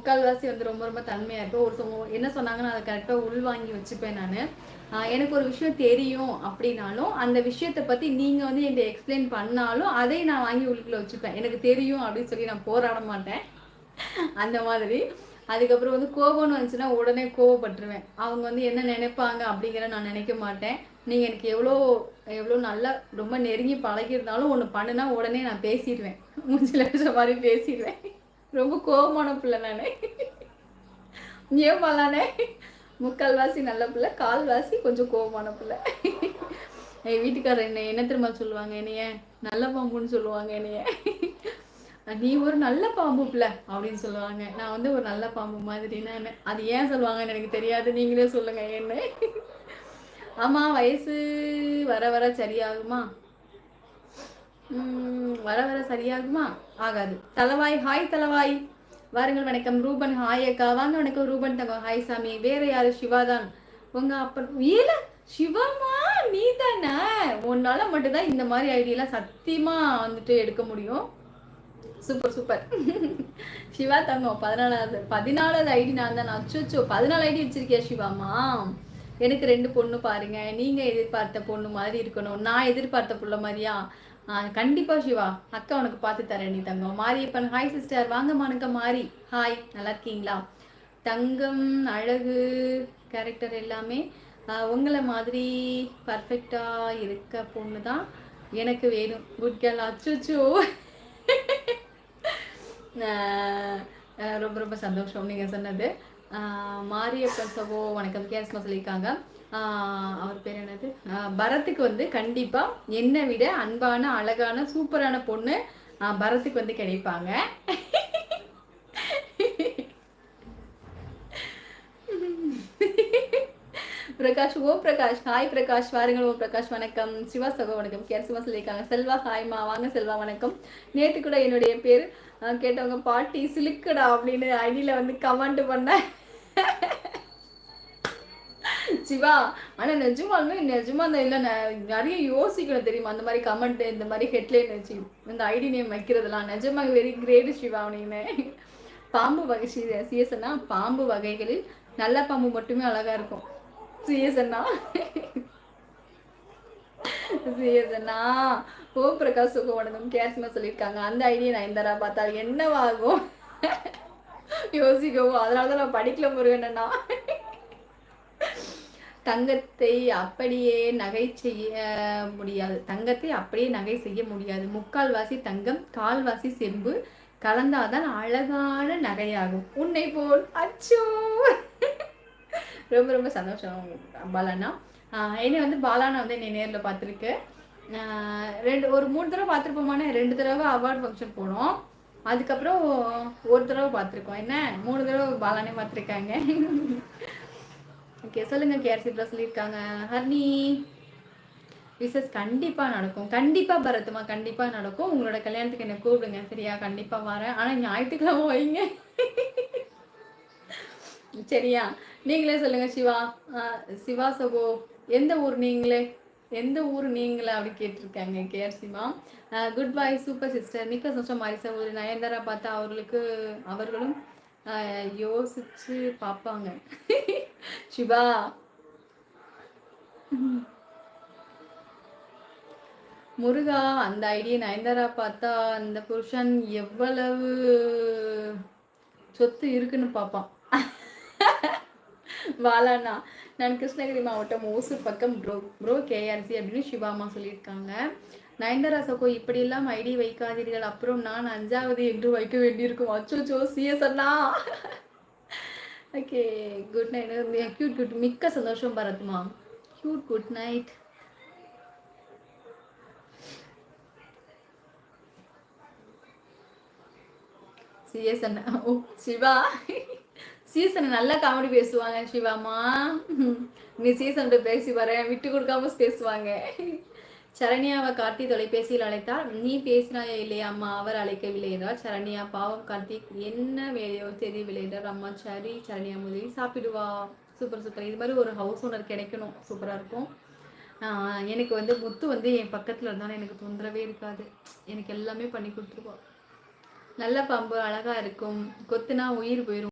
முக்கால்வாசி வந்து ரொம்ப ரொம்ப தன்மையாக இருக்கும் ஒரு என்ன சொன்னாங்கன்னு அதை கரெக்டாக உள்வாங்கி வச்சுப்பேன் நான். எனக்கு ஒரு விஷயம் தெரியும் அப்படின்னாலும் அந்த விஷயத்தை பற்றி நீங்கள் வந்து என்கிட்ட எக்ஸ்பிளைன் பண்ணாலும் அதை நான் வாங்கி உள்ளுக்குள்ள வச்சுப்பேன். எனக்கு தெரியும் அப்படின்னு சொல்லி நான் போராட மாட்டேன். அந்த மாதிரி. அதுக்கப்புறம் வந்து கோபம்னு வந்துச்சுன்னா உடனே கோவப்பட்டுருவேன். அவங்க வந்து என்ன நினைப்பாங்க அப்படிங்கிற நான் நினைக்க மாட்டேன். நீங்கள் எனக்கு எவ்வளோ எவ்வளோ நல்லா ரொம்ப நெருங்கி பழகிருந்தாலும் ஒன்று பண்ணுனா உடனே நான் பேசிடுவேன். மூஞ்சில் மாதிரி பேசிடுவேன். ரொம்ப கோபமான பிள்ளை நான். ஏன் பண்ணலானே முக்கால்வாசி நல்ல பிள்ளை கால்வாசி கொஞ்சம் கோபமான பிள்ளை. என் வீட்டுக்காரர் என்ன என்ன திரும்ப சொல்லுவாங்க என்னைய? நல்ல பாம்புன்னு சொல்லுவாங்க என்னைய. நீ ஒரு நல்ல பாம்பு பிள்ளை அப்படின்னு சொல்லுவாங்க. நான் வந்து ஒரு நல்ல பாம்பு மாதிரி நான். அது ஏன் சொல்லுவாங்கன்னு எனக்கு தெரியாது. நீங்களே சொல்லுங்க என்ன. ஆமா வயசு வர வர சரியாகுமா? வர வர சரியாகுமா? ஆகாது. தலவாய் ஹாய் தலவாய். வாருங்கள் வணக்கம். ரூபன் ஹாய் அக்கா. வாங்க வணக்கம். ரூபன் தங்க ஹாய் சாமி. வேற யாரு? சிவா தான். உங்க அப்பன் ஏல சிவமா நீ தானே உன்னால மட்டும்தான் இந்த மாதிரி ஐடியெல்லாம் சத்தியமா வந்துட்டு எடுக்க முடியும். Super super. சிவா தங்கம் பதினாலாவது பதினாலாவது ஐடி நான் தான். அச்சோ பதினாலு ஐடி வச்சிருக்கியா சிவாமா எனக்கு ரெண்டு பொண்ணு பாருங்க. நீங்க எதிர்பார்த்த பொண்ணு மாதிரி இருக்கணும். நான் எதிர்பார்த்த புள்ள மாதிரியா? கண்டிப்பா சிவா. அக்கா உனக்கு பார்த்து தரேன் நீ தங்கம். மாரியப்பன் ஹாய் சிஸ்டர் வாங்க மானுக்க மாறி ஹாய் நல்லா இருக்கீங்களா தங்கம் அழகு கேரக்டர் எல்லாமே உங்களை மாதிரி பர்ஃபெக்டாக இருக்க பொண்ணு தான் எனக்கு வேணும். குட் கேர்ள் அச்சுச்சோ. ரொம்ப ரொம்ப சந்தோஷம் நீங்கள் சொன்னது. மாரியப்பன் சகோ வணக்கம் கேஸ்மா சொல்லியிருக்காங்க. அவர் பேர் என்னது? பரத்துக்கு வந்து கண்டிப்பாக என்னை விட அன்பான அழகான சூப்பரான பொண்ணு பரத்துக்கு வந்து கிடைப்பாங்க. பிரகாஷ் ஓ பிரகாஷ் ஹாய் பிரகாஷ் வாருங்கள் ஓ பிரகாஷ் வணக்கம். சிவா சகோ வணக்கம். கேர் சிவா சொல்லியிருக்காங்க. செல்வா ஹாய்மா வாங்க செல்வா வணக்கம். நேற்று கூட என்னுடைய பேர் கேட்டவங்க பாட்டி சிலுக்குடா அப்படின்னு ஐடியில் வந்து கமெண்ட் பண்ணேன் சிவா ஆனால் நிஜமாலுமே நிஜமா அந்த இல்லை நிறைய யோசிக்கணும் தெரியுமா? அந்த மாதிரி கமெண்ட் இந்த மாதிரி ஹெட்லைன் வச்சு இந்த ஐடி நேம் வைக்கிறதுலாம் நிஜமா வெரி கிரேட் சிவா அப்படின்னு பாம்பு வகை சிஎஸ்னா பாம்பு வகைகளில் நல்ல பாம்பு மட்டுமே அழகா இருக்கும். சிஎஸ்னா சிஎஸ்னா ஓம் பிரகாஷ் சுகவனந்தம் கேஸ்மா சொல்லியிருக்காங்க. அந்த ஐடியை நான் இந்தரா பார்த்தா என்னவாகும்? யோசிக்கவும். அதனால தான் நான் படிக்கல முருகனா தங்கத்தை அப்படியே நகை செய்ய முடியாது. தங்கத்தை அப்படியே நகை செய்ய முடியாது. முக்கால்வாசி தங்கம் கால்வாசி செம்பு கலந்தாதான் அழகான நகையாகும். உன்னை போல். அச்சோ! ரொம்ப ரொம்ப சந்தோஷம் பாலானா என்னை வந்து பாலானா வந்து என்னை நேரில் பார்த்துருக்கு. ரெண்டு ஒரு மூணு தடவை பார்த்துருப்போமானே ரெண்டு தடவை அவார்டு ஃபங்க்ஷன் போனோம். அதுக்கப்புறம் ஒரு தடவை பார்த்துருக்கோம். என்ன? மூணு தடவை பாலானே பார்த்துருக்காங்க. ஓகே சொல்லுங்க கேஆர்சி ப்ளஸ் சொல்லியிருக்காங்க. ஹர்னி விசஸ் கண்டிப்பாக நடக்கும். கண்டிப்பாக பரத்துமா கண்டிப்பாக நடக்கும். உங்களோட கல்யாணத்துக்கு என்ன கூப்பிடுங்க. சரியா? கண்டிப்பாக வரேன். ஆனால் ஞாயிற்றுக்கிழமை வைங்க. சரியா? நீங்களே சொல்லுங்க சிவா. சிவா சகோ எந்த ஊர் நீங்களே? எந்த ஊர் நீங்களா அப்படி கேட்டிருக்காங்க கேஆர்சிமா குட் பை சூப்பர் சிஸ்டர் மிக்க சந்தோஷம் மாரிசா ஒரு நயன்தாரா பார்த்தா அவர்களுக்கு அவர்களும் யோசிச்சு பார்ப்பாங்க. சிவா. முருகா அந்த ஐடிய நயன்தாரா பார்த்தா அந்த புருஷன் எவ்வளவு சொத்து இருக்குன்னு பார்ப்பான். வாலானா நான் கிருஷ்ணகிரி மாவட்டம் ஓசூர் பக்கம் ப்ரோ ப்ரோ கேஆர்சி அப்படின்னு சிவாமா சொல்லியிருக்காங்க. நயன்தாரா சகோ இப்படியெல்லாம் ஐடி வைக்காதீர்கள். அப்புறம் நான் அஞ்சாவது என்று வைக்க வேண்டியிருக்கும். அச்சோ சிஎஸ் அண்ணா. Okay good night cute good மிக்க சந்தோஷம் பரத்மா. க்யூட் குட் நைட் சிஎஸ் அண்ணா ஓ சிவா. சீசன் நல்லா காமெடி பேசுவாங்க சிவாமா நீ சீசன் பேசி வரேன் விட்டு கொடுக்காம பேசுவாங்க. சரண்யாவை கார்த்தி தொலைபேசியில் அழைத்தால் நீ பேசினாயா இல்லையா அம்மா? அவர் அழைக்கவில்லை என்றால் சரண்யா பாவம் கார்த்திக் என்ன வேலையோ தெரியவில்லை என்றால் அம்மா சரி சரண்யா முதலி சாப்பிடுவா. Super super. இது மாதிரி ஒரு ஹவுஸ் ஓனர் கிடைக்கணும். சூப்பராக இருக்கும். எனக்கு வந்து முத்து வந்து என் பக்கத்தில் இருந்தாலும் எனக்கு தொந்தரவே இருக்காது. எனக்கு எல்லாமே பண்ணி கொடுத்துருவோம் நல்ல பாம்பு அழகாக இருக்கும். கொத்துனா உயிர் போயிடும்